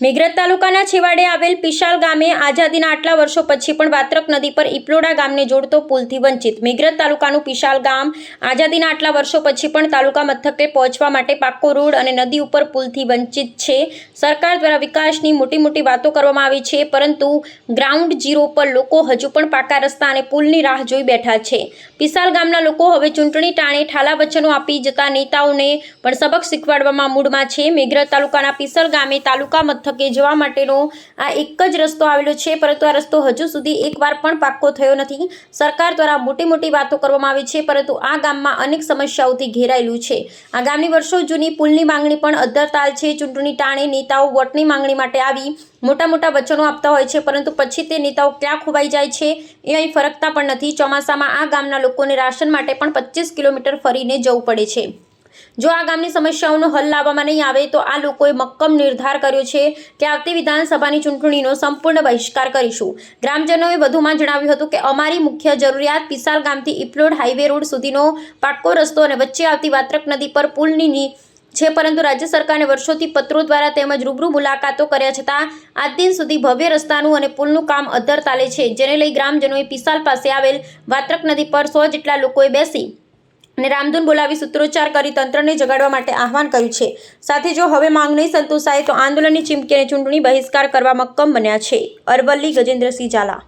મેઘરજ તાલુકાના છેવાડે આવેલ પિશાલ ગામે આઝાદીના આટલા વર્ષો પછી પણ વાત્રક નદી પર ઇપલોડા ગામને જોડતો પુલથી વંચિત. મેઘરજ તાલુકાનું પિશાલ ગામ આઝાદીના આટલા વર્ષો પછી પણ તાલુકા મથકે પહોંચવા માટે પાક્કો રોડ અને નદી ઉપર પુલથી વંચિત છે. સરકાર દ્વારા વિકાસની મોટી મોટી વાતો કરવામાં આવી છે, પરંતુ ગ્રાઉન્ડ ઝીરો પર લોકો હજુ પણ પાકા રસ્તા અને પુલની રાહ જોઈ બેઠા છે. પિશાલ ગામના લોકો હવે ચૂંટણી ટાણે ઠાલા વચનો આપી જતા નેતાઓને પણ સબક શીખવાડવામાં મૂડમાં છે. મેઘરજ તાલુકાના પિશાલ ગામે તાલુકા મથકે જવા માટેનો આ એક જ રસ્તો આવેલો છે, પરંતુ આ રસ્તો હજુ સુધી એકવાર પણ પાક્કો થયો નથી. સરકાર દ્વારા મોટી મોટી વાતો કરવામાં આવી છે, પરંતુ આ ગામમાં અનેક સમસ્યાઓથી ઘેરાયેલું છે. આ ગામની વર્ષો જૂની પુલની માંગણી પણ અદ્ધરતાલ છે. ચૂંટણી ટાણે નેતાઓ વોટની માંગણી માટે આવી. મોટા મોટા વચનો આપતા હોય છે, પરંતુ પછી તે નેતાઓ ક્યાં ખોવાઈ જાય છે, એ અહીં ફરકતા પણ નથી. ચોમાસામાં આ ગામના લોકોને રાશન માટે પણ પચીસ કિલોમીટર ફરીને જવું પડે છે. જો આ ગામની સમસ્યાઓનો હલ લાવવામાં નહીં આવે, તો આ લોકોએ મક્કમ નિર્ધાર કર્યો છે કે આવતી વિધાનસભાની ચૂંટણીનો સંપૂર્ણ બહિષ્કાર કરીશું. ગ્રામજનોએ વધુમાં જણાવ્યું હતું કે અમારી મુખ્ય જરૂરિયાત પિસાલ ગામથી ઇપલોડ હાઈવે રોડ સુધીનો પાક્કો રસ્તો અને વચ્ચે આવતી વાત્રક નદી પર પુલની છે, પરંતુ રાજ્ય સરકારને વર્ષોથી પત્રો દ્વારા તેમજ રૂબરૂ મુલાકાતો કર્યા છતાં, આજ દિન સુધી ભવ્ય રસ્તાનું અને પુલનું કામ અધ્ધર તાલે છે, જેને લઈ ગ્રામજનોએ પિસાલ પાસે આવેલ વાત્રક નદી પર સો જેટલા લોકોએ બેસી અને રામધૂન બોલાવી સૂત્રોચ્ચાર કરી તંત્રને જગાડવા માટે આહવાન કર્યું છે. સાથે જો હવે માંગ નહીં સંતોષાય તો આંદોલનની ચીમકી અને ચૂંટણી બહિષ્કાર કરવા મક્કમ બન્યા છે. અરવલ્લી ગજેન્દ્રસિંહ ઝાલા